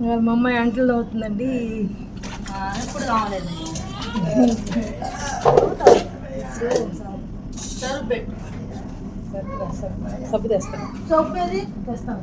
ఇవాళ మా అమ్మాయి అంటలు అవుతుందండి. సరుకు పెట్టు. సబ్బు తెస్తాను సోపు ఏది? తెస్తాను.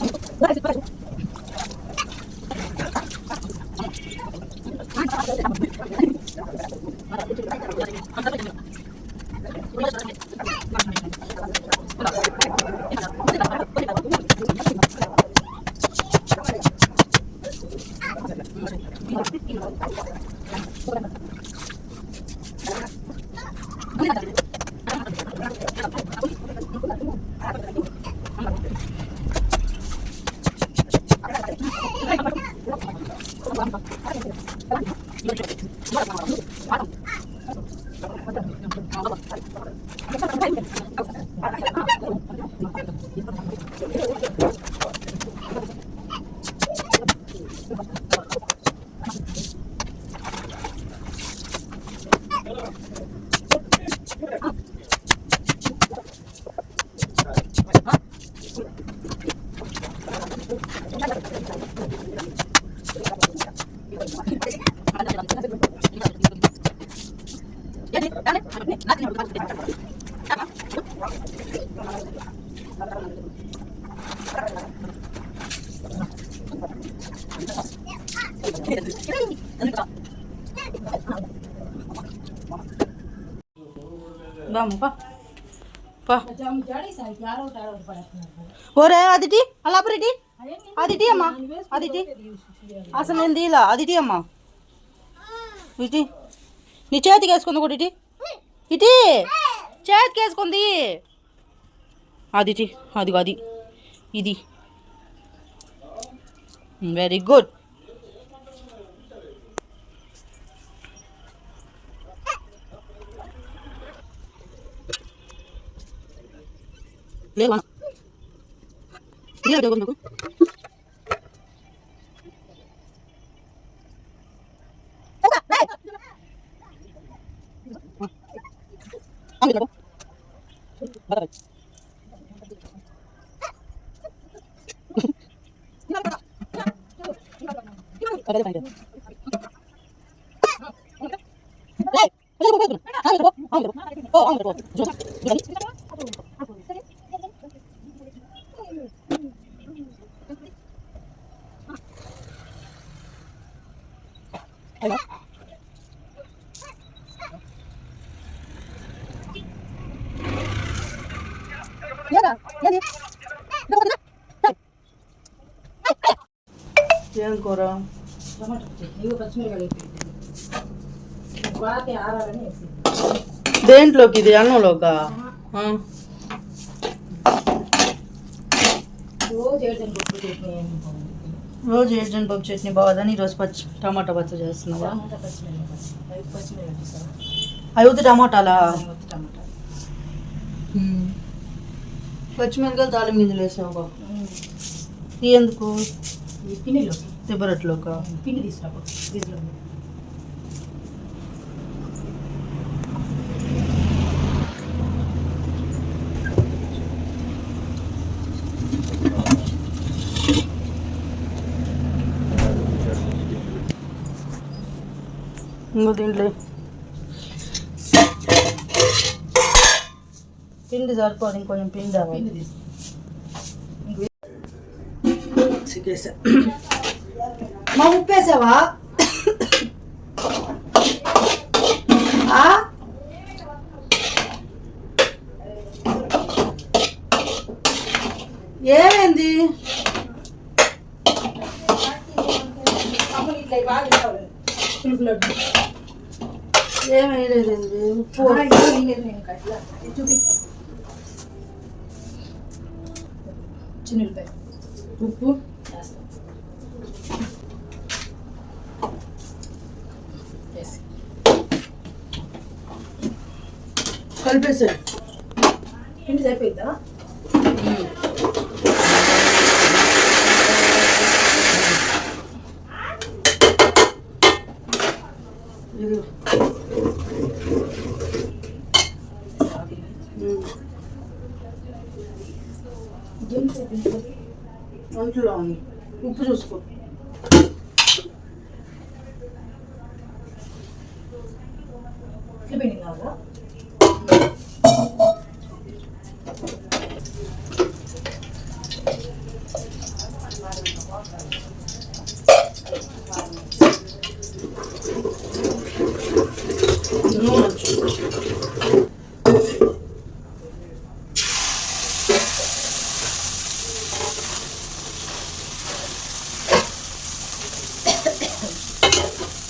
జాము ఒరే అదిటి అలాపరిటి అదిటి అమ్మా అదిటి. అసలు నేను దీలా అదిటి అమ్మా. ఇటి నీ చేతికి వేసుకుంది కూడా ఇటి. ఇటి చేతికి వేసుకుంది. అదిటి అదిగో అది. ఇది. వెరీ గుడ్ లేదు లేదు నాకు ఏం దేంట్లోకి ఇది? అన్నంలోకా. రోజు ఏడ్జన్ పప్పు చట్నీ బాగుందని ఈరోజు పచ్చి టమాటా పచ్చడి చేస్తున్నావా? అవి ఉత్తి టమాటాలా? పచ్చిమిరకాయలు తాలింపు గింజలు వేసావు ఎందుకు ఈ పిండిలో తిబ్బరట్లోకా పిండి తీసుకురా దీంట్లో ఇంకో దీంట్లో పిండి సరిపోదు ఇంకొంచెం పిండి అవ్వాలి పిండి తీసుకో సిగ్గేసా మా ఉప్పేసావా ఆ? ఏమైంది. ఏమైలేదండి ఉప్పు ఆ, ఇదిగో నేను నేను కట్లా. ఇది చూపి. చిన్న ఉల్లిపాయ. ఉప్పు కలిపేసాయి. ఏంటి సరిపోయిద్దా?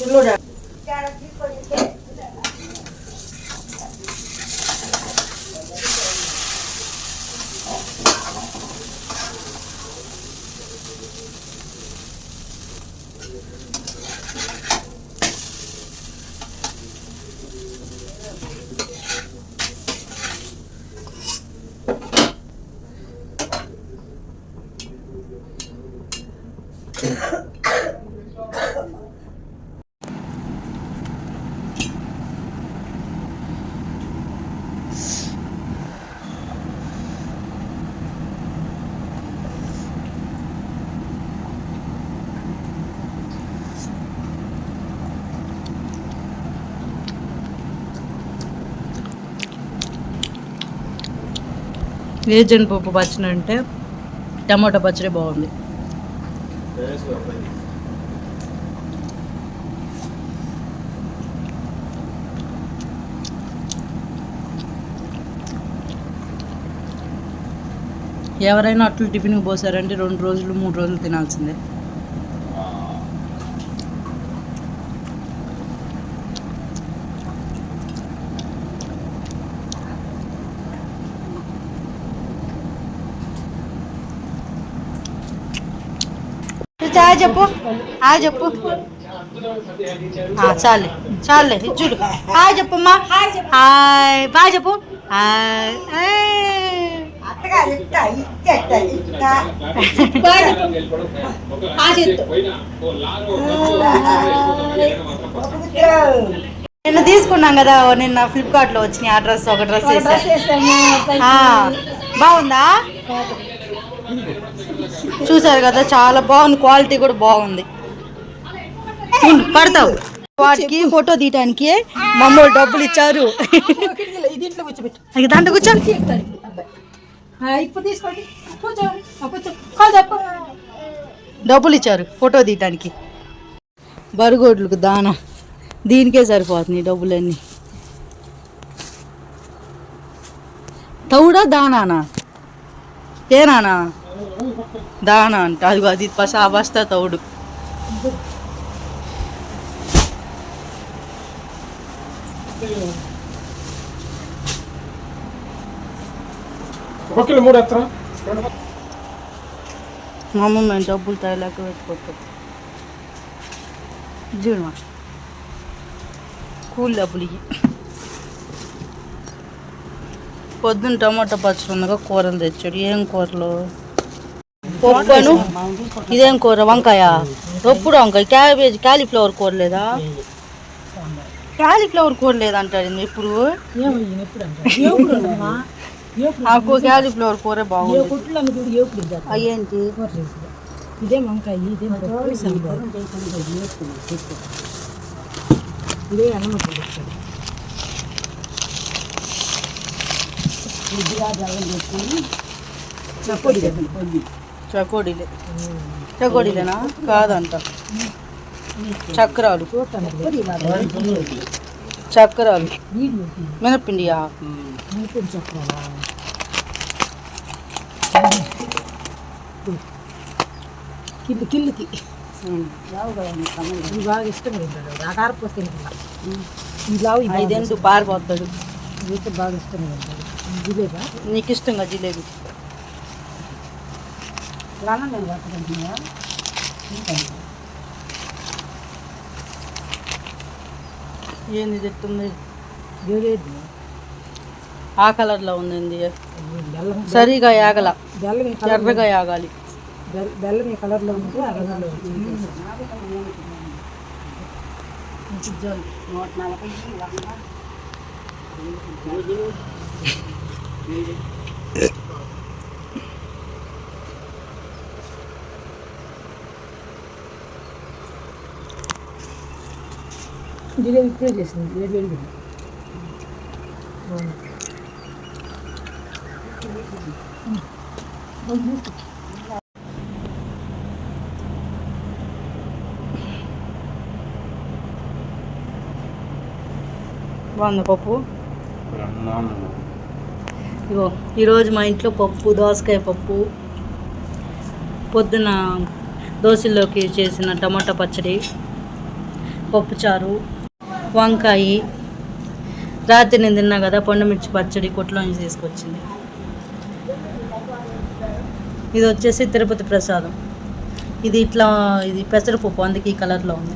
你弄着。加了几块钱，不在了。వేజన్ పప్పు పచ్చడి అంటే టమాటా పచ్చడి బాగుంది. ఎవరైనా అట్లు టిఫిన్కి పోసారంటే రెండు రోజులు మూడు రోజులు తినాల్సిందే. చాయ్ చెప్పు ఆ చెప్పు. ఆ, చాలే చాలే చూడు. హాయ్ చెప్పమ్మా. హాయ్ బాయ్ చెప్పు. నిన్న తీసుకున్నాం కదా నిన్న ఫ్లిప్కార్ట్లో వచ్చినాయి ఆ డ్రెస్ ఒక డ్రెస్ బాగుందా. చూసారు కదా చాలా బాగుంది క్వాలిటీ కూడా బాగుంది. పడతావు వాటికి ఫోటో తీయటానికి మమ్మల్ని డబ్బులు ఇచ్చారు. దీంట్లో డబ్బులు ఇచ్చారు ఫోటో తీయటానికి. బరుగోడ్లకు దానా. దీనికే సరిపోతుంది డబ్బులన్నీ. తౌడా దానానా? ఏనానా? దానా అంట. అది అది పస బస్తా తౌడు మా అమ్మ మేము డబ్బులు తగలేక పెట్టుకోవచ్చు చూడమా కూల్ డబ్బులు ఇవి పొద్దున్న టమాటా పచ్చడి ఉందిగా కూరలు తెచ్చాడు. ఏం కూరలు? పప్పును ఇదేం కూర? వంకాయ? ఎప్పుడు వంకాయ? క్యాబేజ్ క్యాలీఫ్లవర్ కూర లేదా? క్యాలీఫ్లవర్ కూర లేదంటాడు ఇప్పుడు నాకు క్యాలీఫ్లవర్ కూర బాగుంది? అయ్యేంటి ఇదే వంకాయ ఇదే చకోడీలే చకోడీలేనా కాదంట. చక్రాలు. చక్రాలు. మినపిండియా? కిల్లు కిల్లుకి. బాగా ఇష్టం తింటాడు. ఆ కారపోతే తింటున్నా ఇది ఐదేంటి పారిపోతాడు. అయితే బాగా ఇష్టం తింటాడు. జిలేబా. నీకు ఇష్టంగా జిలేబీ? నేను పట్టుకుంటున్నాయా ఏంది తిట్టుంది ఆ కలర్లో ఉంది బెల్లం సరిగా యాగల బెల్లం ఎర్రగా యాగాలి బెల్- బెల్లం ఈ కలర్లో ఉంటే ఆ కలర్లో జిలేబీ ఇప్పుడే చేసింది. వేడి వేడిగా బాగుంది పప్పు? ఇగో ఈరోజు మా ఇంట్లో పప్పు దోసకాయ పప్పు పొద్దున దోశల్లోకి చేసిన టమాటా పచ్చడి పప్పుచారు వంకాయ. రాత్రి నేను తిన్నా కదా పండుమిర్చి పచ్చడి కొట్లో నుంచి తీసుకొచ్చింది. ఇది వచ్చేసి తిరుపతి ప్రసాదం. ఇది ఇట్లా ఇది పెసరపప్పు అందుకే ఈ కలర్లో ఉంది.